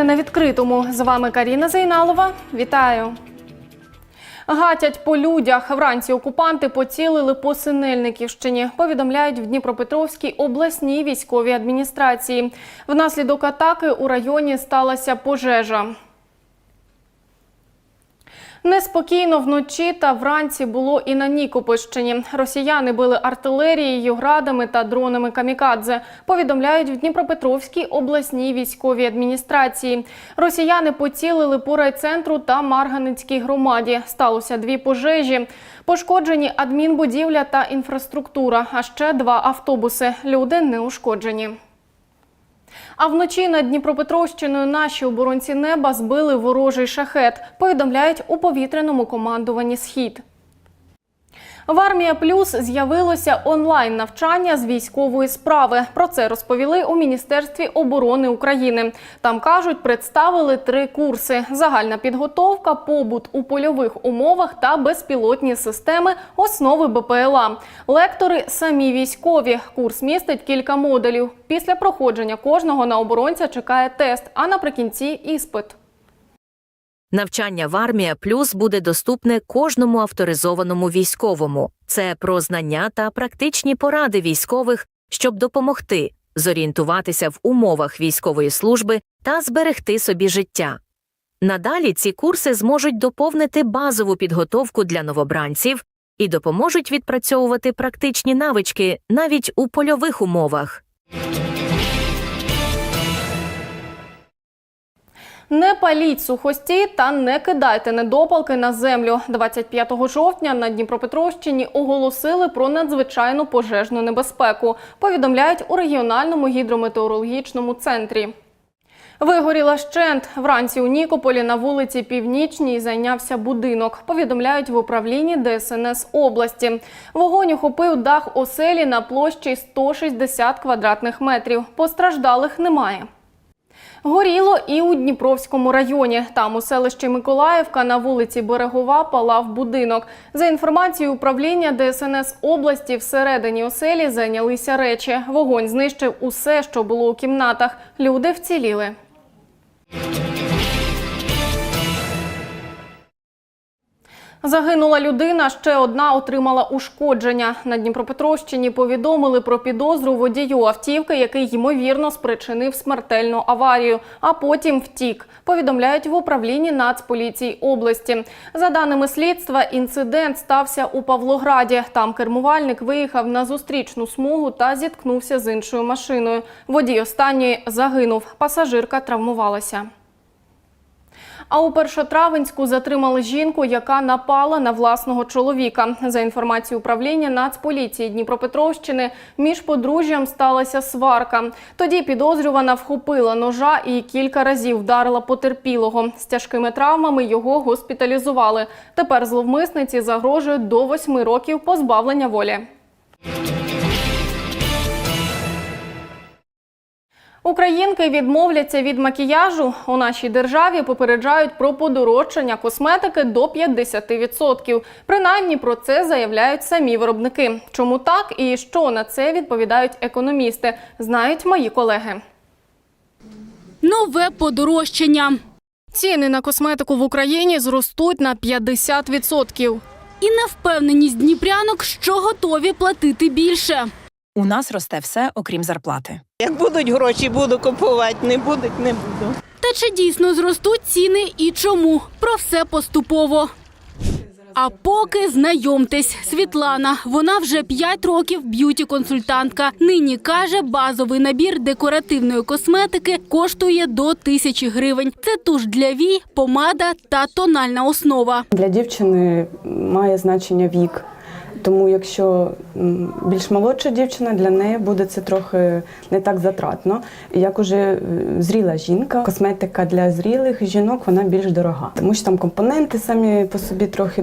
Новини на відкритому. З вами Каріна Зайналова. Вітаю. Гатять по людях. Вранці окупанти поцілили по Синельниківщині. Повідомляють в Дніпропетровській обласній військовій адміністрації. Внаслідок атаки у районі сталася пожежа. Неспокійно вночі та вранці було і на Нікопольщині. Росіяни били артилерією, градами та дронами камікадзе. Повідомляють в Дніпропетровській обласній військовій адміністрації. Росіяни поцілили по райцентру та Марганицькій громаді. Сталося дві пожежі. Пошкоджені адмінбудівля та інфраструктура, а ще два автобуси. Люди не ушкоджені. А вночі над Дніпропетровщиною наші оборонці неба збили ворожий шахет. Повідомляють у повітряному командуванні Схід. В Армія Плюс з'явилося онлайн навчання з військової справи. Про це розповіли у Міністерстві оборони України. Там кажуть, представили три курси: загальна підготовка, побут у польових умовах та безпілотні системи, основи БПЛА. Лектори самі військові. Курс містить кілька модулів. Після проходження кожного на оборонця чекає тест, а наприкінці іспит. Навчання в армія плюс буде доступне кожному авторизованому військовому. Це про знання та практичні поради військових, щоб допомогти зорієнтуватися в умовах військової служби та зберегти собі життя. Надалі ці курси зможуть доповнити базову підготовку для новобранців і допоможуть відпрацьовувати практичні навички навіть у польових умовах. Не паліть сухості та не кидайте недопалки на землю. 25 жовтня на Дніпропетровщині оголосили про надзвичайну пожежну небезпеку. Повідомляють у регіональному гідрометеорологічному центрі. Вигоріла щент. Вранці у Нікополі на вулиці Північній зайнявся будинок. Повідомляють в управлінні ДСНС області. Вогонь охопив дах оселі на площі 160 квадратних метрів. Постраждалих немає. Горіло і у Дніпровському районі. Там у селищі Миколаївка на вулиці Берегова палав будинок. За інформацією управління ДСНС області, всередині оселі зайнялися речі. Вогонь знищив усе, що було у кімнатах. Люди вціліли. Загинула людина, ще одна отримала ушкодження. На Дніпропетровщині повідомили про підозру водію автівки, який ймовірно спричинив смертельну аварію, а потім втік. Повідомляють в управлінні Нацполіції області. За даними слідства, інцидент стався у Павлограді. Там кермувальник виїхав на зустрічну смугу та зіткнувся з іншою машиною. Водій останньої загинув. Пасажирка травмувалася. А у Першотравенську затримали жінку, яка напала на власного чоловіка. За інформацією управління Нацполіції Дніпропетровщини, між подружжям сталася сварка. Тоді підозрювана вхопила ножа і кілька разів вдарила потерпілого. З тяжкими травмами його госпіталізували. Тепер зловмисниці загрожує до восьми років позбавлення волі. Українки відмовляться від макіяжу. У нашій державі попереджають про подорожчання косметики до 50%. Принаймні про це заявляють самі виробники. Чому так і що на це відповідають економісти, знають мої колеги. Нове подорожчання. Ціни на косметику в Україні зростуть на 50%. І невпевненість дніпрянок, що готові платити більше. У нас росте все, окрім зарплати. Як будуть гроші, буду купувати, не будуть, не буду. Та чи дійсно зростуть ціни і чому? Про все поступово. А поки знайомтесь, Світлана. Вона вже 5 років б'юті-консультантка. Нині каже, базовий набір декоративної косметики коштує до тисячі гривень. Це туш для вій, помада та тональна основа. Для дівчини має значення вік. Тому якщо більш молодша дівчина, для неї буде це трохи не так затратно. Як уже е, зріла жінка, косметика для зрілих жінок вона більш дорога, тому що там компоненти самі по собі трохи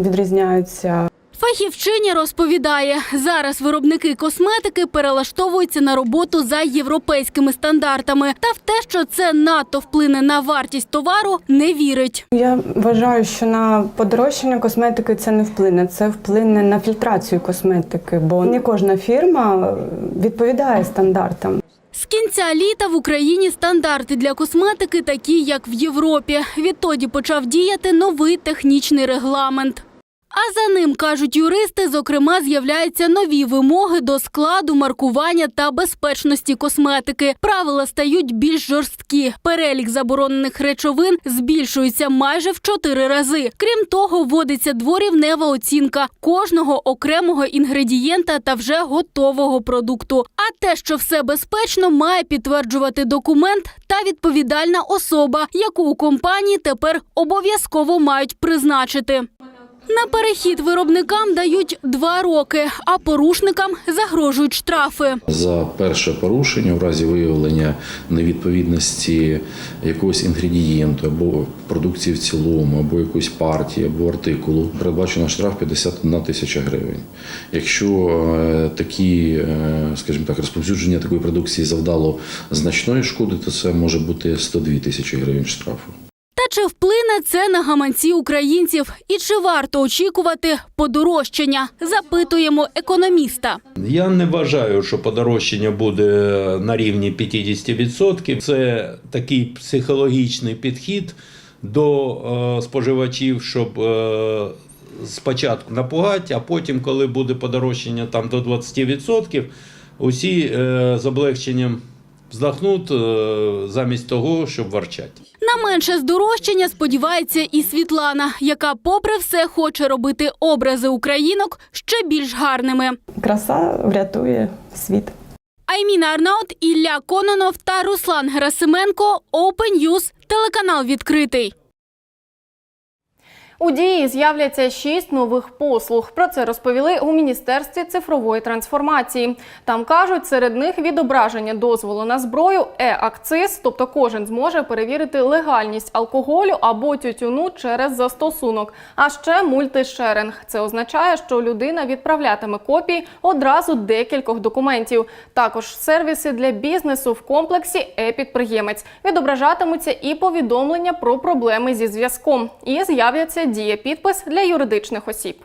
відрізняються. Фахівчиня розповідає, зараз виробники косметики перелаштовуються на роботу за європейськими стандартами. Та в те, що це надто вплине на вартість товару, не вірить. Я вважаю, що на подорожчання косметики це не вплине. Це вплине на фільтрацію косметики, бо не кожна фірма відповідає стандартам. З кінця літа в Україні стандарти для косметики такі, як в Європі. Відтоді почав діяти новий технічний регламент. А за ним, кажуть юристи, зокрема, з'являються нові вимоги до складу, маркування та безпечності косметики. Правила стають більш жорсткі. Перелік заборонених речовин збільшується майже в чотири рази. Крім того, вводиться дворівнева оцінка кожного окремого інгредієнта та вже готового продукту. А те, що все безпечно, має підтверджувати документ та відповідальна особа, яку у компанії тепер обов'язково мають призначити. На перехід виробникам дають два роки, а порушникам загрожують штрафи. За перше порушення в разі виявлення невідповідності якогось інгредієнту або продукції в цілому, або якоїсь партії, або артикулу, передбачено штраф 51 тисяча гривень. Якщо е, такі, е, скажімо так, розповсюдження такої продукції завдало значної шкоди, то це може бути 102 тисячі гривень штрафу. Чи вплине це на гаманці українців? І чи варто очікувати подорожчання? Запитуємо економіста. Я не вважаю, що подорожчання буде на рівні 50%. Це такий психологічний підхід до е, споживачів, щоб е, спочатку напугати, а потім, коли буде подорожчання там до 20%, усі е, з облегченням вздохнуть е, замість того, щоб ворчати. На менше здорожчання сподівається і Світлана, яка, попри все, хоче робити образи українок ще більш гарними. Краса врятує світ. Айміна Арнаут, Ілля Кононов та Руслан Герасименко. Open News, телеканал відкритий. У дії з'являться шість нових послуг. Про це розповіли у міністерстві цифрової трансформації. Там кажуть, серед них відображення дозволу на зброю, е-акциз, тобто кожен зможе перевірити легальність алкоголю або тютюну через застосунок. А ще мультишеринг. Це означає, що людина відправлятиме копії одразу декількох документів. Також сервіси для бізнесу в комплексі е-підприємець відображатимуться і повідомлення про проблеми зі зв'язком. І з'являться діє підпис для юридичних осіб.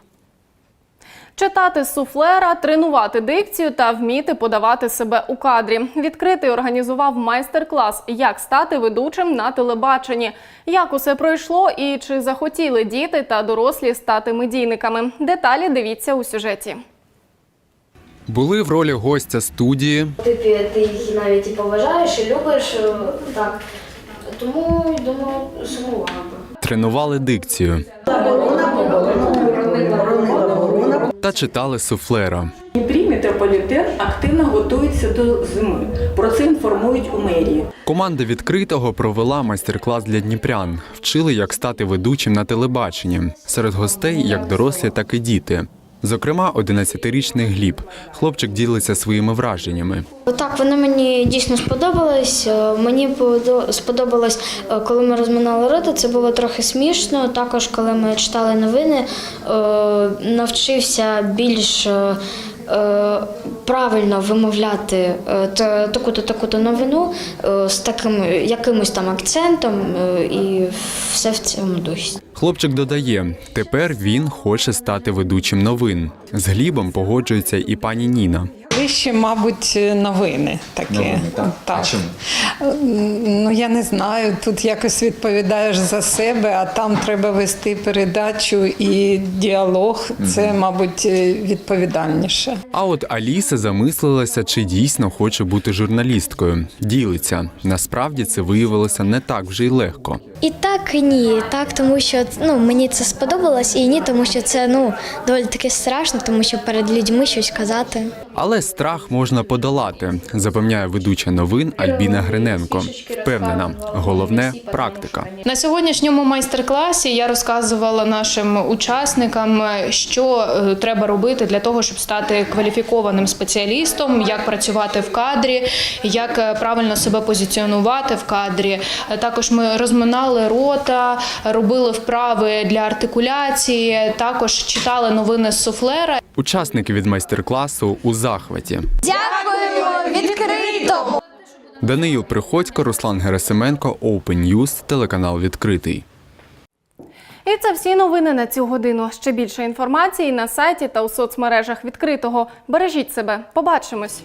Читати з суфлера, тренувати дикцію та вміти подавати себе у кадрі. Відкритий організував майстер-клас, як стати ведучим на телебаченні. Як усе пройшло і чи захотіли діти та дорослі стати медійниками? Деталі дивіться у сюжеті. Були в ролі гостя студії, Ти, ти їх навіть і поважаєш, і любиш е, так. Тому думаю, сумувала. Тренували дикцію та читали суфлера. Дніпрі метрополітен активно готується до зими. Про це інформують у мерії. Команда відкритого провела майстер-клас для дніпрян, вчили, як стати ведучим на телебаченні. Серед гостей як дорослі, так і діти. Зокрема, 11-річний Гліб. Хлопчик ділиться своїми враженнями. Так, воно мені дійсно сподобалось. Е, Мені подо- сподобалось, е, коли ми розминали роти, це було трохи смішно. Також, коли ми читали новини, е, навчився більш правильно вимовляти та- таку-то таку-то новину з таким якимось там акцентом і все в цьому дусі. Хлопчик додає, тепер він хоче стати ведучим новин. З Глібом погоджується і пані Ніна. Вище, мабуть, новини такі. так. Ну я не знаю. Тут якось відповідаєш за себе, а там треба вести передачу і діалог. Це, мабуть, відповідальніше. А от Аліса замислилася, чи дійсно хоче бути журналісткою. Ділиться. Насправді це виявилося не так вже й легко. І так, і ні. Так, тому що ну, мені це сподобалось, і ні, тому що це ну, доволі таки страшно, тому що перед людьми щось казати. Але страх можна подолати, запевняє ведуча новин Альбіна Гриненко. Впевнена, головне практика. На сьогоднішньому майстер-класі я розказувала нашим учасникам, що е, треба робити для того, щоб стати кваліфікованим спеціалістом, як працювати в кадрі, як е, правильно себе позиціонувати в кадрі. Е, Також ми розминали рота, робили вправи для артикуляції, також читали новини з суфлера. Учасники від майстер-класу у захваті. Дякуємо відкритому! Даниїл Приходько, Руслан Герасименко, Open News, телеканал відкритий. І це всі новини на цю годину. Ще більше інформації на сайті та у соцмережах відкритого. Бережіть себе. Побачимось.